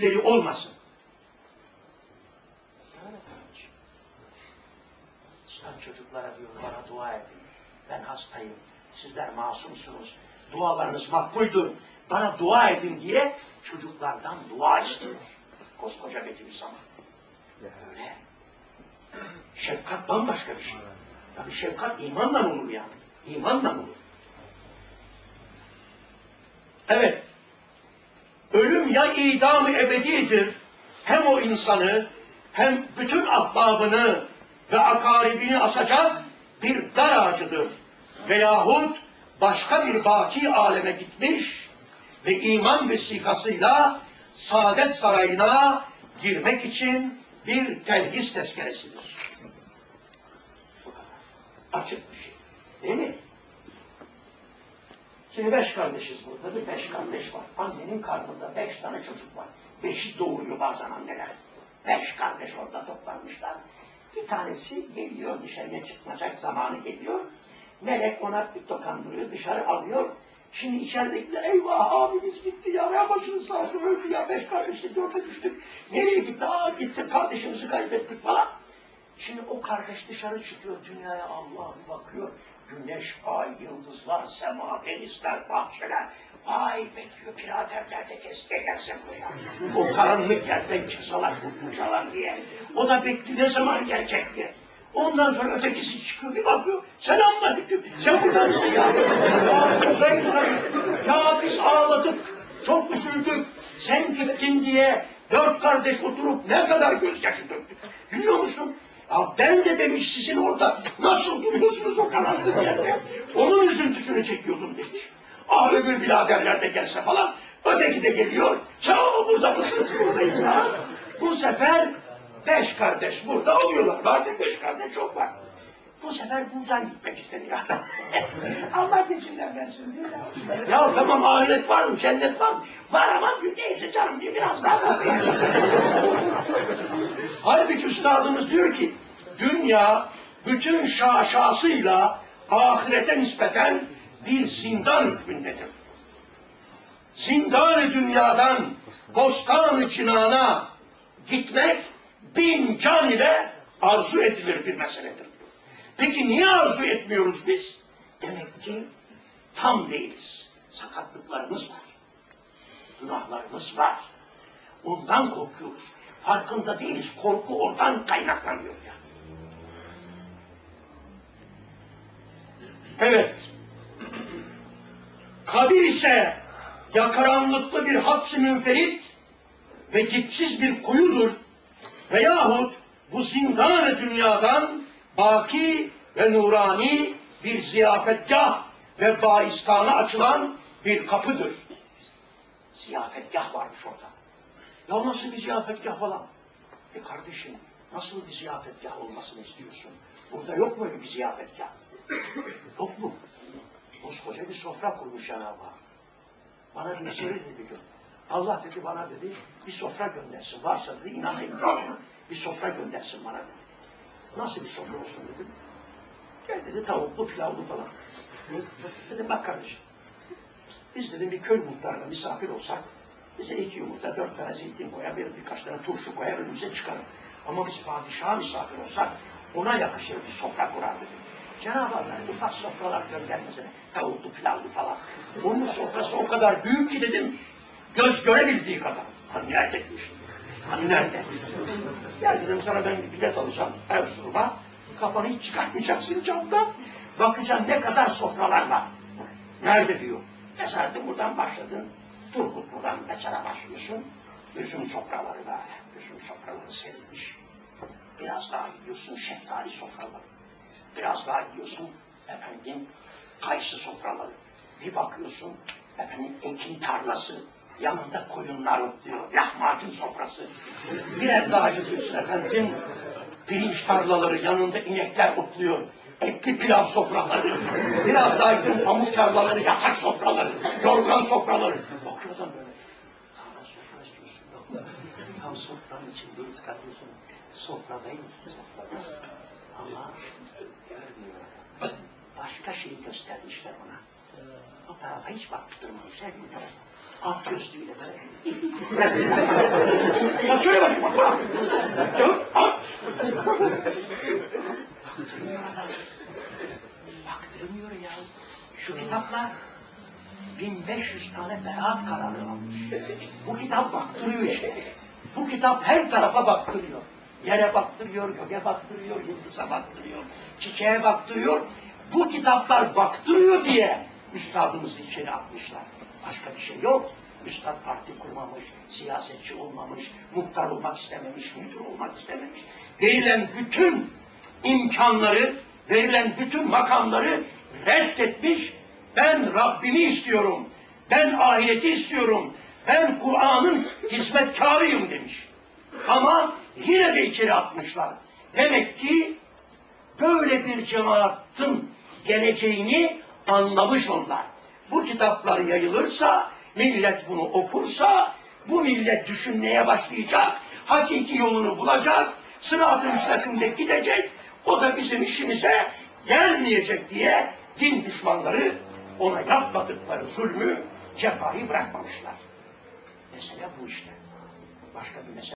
deli olmasın. İslam çocuklara diyor bana dua edin. Ben hastayım. Sizler masumsunuz. Dualarınız makbuldür. Bana dua edin diye çocuklardan dua istiyor. Koskoca Bediüzzaman. Öyle. Şefkat bambaşka bir şey. Tabi şefkat imanla olur yani. İmanla olur. Evet. Ölüm ya idam-ı ebedidir. Hem o insanı hem bütün ahbabını ve akaribini asacak bir dar ağacıdır. Veyahut başka bir baki aleme gitmiş ve iman vesikasıyla saadet sarayına girmek için bir telhis tezkeresidir. Açık bir şey. Değil mi? Şimdi beş kardeşiz burada. Bir beş kardeş var. Annenin karnında beş tane çocuk var. Beşi doğuruyor bazen anneler. Beş kardeş orada toplanmışlar. Bir tanesi geliyor dışarıya çıkmayacak zamanı geliyor. Melek ona bir dokandırıyor, dışarı alıyor. Şimdi içeridekiler eyvah abimiz gitti ya, ya başınız sağ olsun öldü ya, beş kardeşle dörde düştük. Nereye gitti? Aa gitti kardeşimizi kaybettik falan. Şimdi o kardeş dışarı çıkıyor dünyaya Allah bir bakıyor. Güneş, ay, yıldızlar, sema, denizler, bahçeler. Vay bekliyor biraderler de keşke gelse buraya. O karanlık yerden çıksalar, kurtulsalar diye. O da bekliyor ne zaman gelecek diye. Ondan sonra ötekisi çıkıyor bir bakıyor. Selamünaleyküm. Sen burada mısın ya? Ya. Ya biz ağladık. Çok üzüldük. Sen gittin diye dört kardeş oturup ne kadar gözyaşı döktük. Biliyor musun? Ya ben de demiş sizin orada nasıl duruyorsunuz o karanlık yerde? Onun üzüntüsünü çekiyordum demiş. Ah öbür biraderler de gelse falan. Öteki de geliyor. Ya burada mısınız? Buradayız ha. Bu sefer beş kardeş burada oluyorlar. Vardı beş kardeş çok var. Bu sefer buradan gitmek isteniyor adam. Allah geçinden versin. Ya tamam ahiret var mı, cennet var mı? Var ama neyse canım diyor, biraz daha var. Halbuki üstadımız diyor ki, dünya bütün şaşasıyla ahirete nispeten bir zindan hükmündedir. Zindan-ı dünyadan bostan-ı cinana gitmek bin can ile arzu edilir bir meseledir. Peki niye arzu etmiyoruz biz? Demek ki tam değiliz. Sakatlıklarımız var. Günahlarımız var. Ondan korkuyoruz. Farkında değiliz. Korku oradan kaynaklanıyor yani. Evet. Kabir ise ya karanlıklı bir hapsi münferit ve dipsiz bir kuyudur veyahut bu zindan dünyadan baki ve nurani bir ziyafetgah ve baistana açılan bir kapıdır. Ziyafetgah varmış orada. Ya nasıl bir ziyafetgah falan? E kardeşim nasıl bir ziyafetgah olmasını istiyorsun? Burada yok mu öyle bir ziyafetgah? yok mu? Koskoca bir sofra kurmuş Cenab-ı Hak. Bana bir söyledi bir gün. Allah dedi bana dedi bir sofra göndersin. Varsa dedi inanayım. Bir sofra göndersin bana dedi. Nasıl bir sofra olsun dedim. Gel dedi tavuklu pilavlı falan. Dedim bak kardeşim. Biz dedim bir köy muhtarına misafir olsak bize iki yumurta, dört tane zeytin koyar, bir, birkaç tane turşu koyar, önümüze çıkarır. Ama biz padişaha misafir olsak ona yakışır bir sofra kurar dedim. Cenab-ı Allah ufak sofralar göndermesine, tavuklu, pilavlı falan. Onun sofrası o kadar büyük ki dedim, göz görebildiği kadar. Hani nerede şimdi? Hani nerede? Gel dedim sana ben bir bilet alacağım Erzurum'a. Kafanı hiç çıkartmayacaksın camdan. Bakacaksın ne kadar sofralar var. Nerede diyor. Mesela buradan başladın. Turgut buradan mesela başlıyorsun. Üzüm sofraları böyle. Üzüm sofraları serilmiş. Biraz daha gidiyorsun şeftali sofraları. Biraz daha gidiyorsun efendim kayısı sofraları. Bir bakıyorsun efendim ekin tarlası. Yanında koyunlar otluyor. Lahmacun sofrası. Biraz daha gidiyorsun efendim. Pirinç tarlaları yanında inekler otluyor. Etli pilav sofraları. Biraz daha gidiyorsun pamuk tarlaları, yatak sofraları, yorgan sofraları. Bakıyor da böyle. Hala sofra istiyorsun. Yok. Ya sofranın içindeyiz kardeşim. Sofradayız. Sofradayız. Ama görmüyor. Başka şeyi göstermişler ona. O tarafa hiç baktırmamışlar. Bir tarafa. Alt gözlüğüyle böyle. ya şöyle bakayım bak bak. Canım al. Baktırmıyor adam. Baktırmıyor ya. Şu kitaplar 1500 tane beraat kararı almış. Bu kitap baktırıyor işte. Bu kitap her tarafa baktırıyor. Yere baktırıyor, göğe baktırıyor, yıldıza baktırıyor, çiçeğe baktırıyor. Bu kitaplar baktırıyor diye üstadımızı içeri atmışlar. Başka bir şey yok. Üstad parti kurmamış, siyasetçi olmamış, muhtar olmak istememiş, müdür olmak istememiş. Verilen bütün imkanları, verilen bütün makamları reddetmiş. Ben Rabbimi istiyorum. Ben ahireti istiyorum. Ben Kur'an'ın hizmetkarıyım demiş. Ama yine de içeri atmışlar. Demek ki böyle bir cemaatin geleceğini anlamış onlar. Bu kitaplar yayılırsa, millet bunu okursa, bu millet düşünmeye başlayacak, hakiki yolunu bulacak, sırat-ı müstakimde gidecek, o da bizim işimize gelmeyecek diye din düşmanları ona yapmadıkları zulmü, cefayı bırakmamışlar. Mesele bu işte. Başka bir mesele.